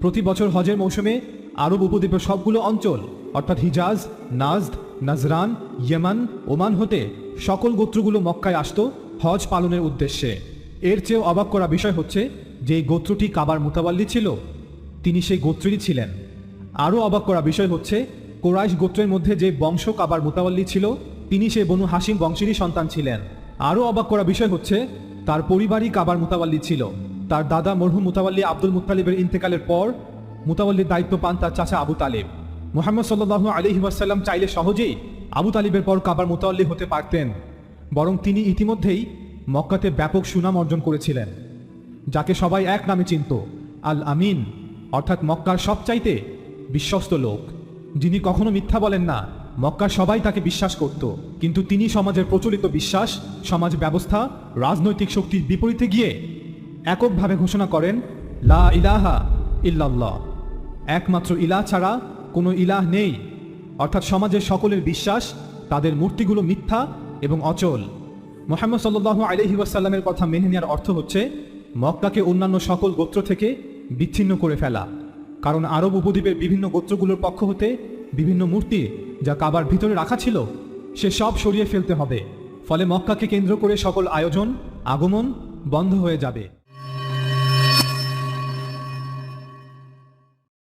প্রতি বছর হজের মৌসুমে আরব উপদ্বীপের সবগুলো অঞ্চল, অর্থাৎ Hijaz, Najd, Najran, Yemen, Oman হতে সকল গোত্রগুলো মক্কায় আসত হজ পালনের উদ্দেশ্যে। এর চেয়েও অবাক করা বিষয় হচ্ছে যে গোত্রটি কাবার মোতাবাল্লি ছিল, তিনি সেই গোত্রেরই ছিলেন। আরও অবাক করা বিষয় হচ্ছে, কোরাইশ গোত্রের মধ্যে যে বংশ কাবার মোতাবাল্লি ছিল, তিনি সেই বনু হাসিম বংশেরই সন্তান ছিলেন। আরও অবাক করা বিষয় হচ্ছে, তার পরিবারই কাবার মোতাবাল্লি ছিল। তার দাদা মরহুম মুতাওয়াল্লি আব্দুল মুতালিবের ইন্তেকালের পর মুতাওয়াল্লির দায়িত্ব পান তার চাচা আবু তালিব। মোহাম্মদ সাল্লাহ আলহি ওয়াসাল্লাম চাইলে সহজেই আবু তালিবের পর কাবার মোতাওয়াল্লি হতে পারতেন, বরং তিনি ইতিমধ্যেই মক্কাতে ব্যাপক সুনাম অর্জন করেছিলেন, যাকে সবাই এক নামে চিনত, আল আমিন, অর্থাৎ মক্কার সবচাইতে বিশ্বস্ত লোক। যিনি কখনো মিথ্যা বলেন না, মক্কার সবাই তাকে বিশ্বাস করত, কিন্তু তিনি সমাজের প্রচলিত বিশ্বাস, সমাজ ব্যবস্থা, রাজনৈতিক শক্তির বিপরীতে গিয়ে এককভাবে ঘোষণা করেন, লা ইলাহা ইল্লাল্লাহ। একমাত্র ইলাহ ছাড়া কোনো ইলাহ নেই। অর্থাৎ সমাজের সকলের বিশ্বাস, তাদের মূর্তিগুলো মিথ্যা এবং অচল। মোহাম্মদ সাল্লাহ আলহি ওয়াসাল্লামের কথা মেনে নেওয়ার অর্থ হচ্ছে, মক্কাকে অন্যান্য সকল গোত্র থেকে বিচ্ছিন্ন করে ফেলা। কারণ আরব উপদ্বীপের বিভিন্ন গোত্রগুলোর পক্ষ হতে বিভিন্ন মূর্তি যা কাবার ভিতরে রাখা ছিল, সে সব সরিয়ে ফেলতে হবে। ফলে মক্কাকে কেন্দ্র করে সকল আয়োজন, আগমন বন্ধ হয়ে যাবে।